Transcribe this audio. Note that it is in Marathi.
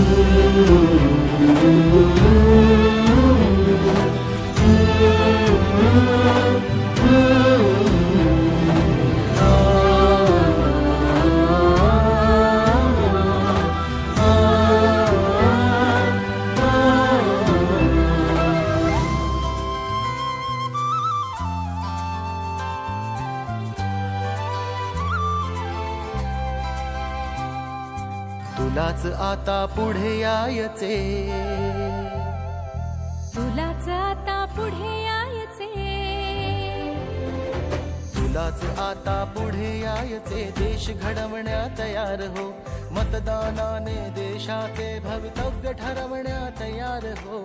you. तुलाच आता पुढे यायचे. तुलाच आता पुढे यायचे. तुलाच आता पुढे यायचे. देश घडवण्या तयार हो. मतदानाने देशाचे भवितव्य ठरवण्या तयार हो.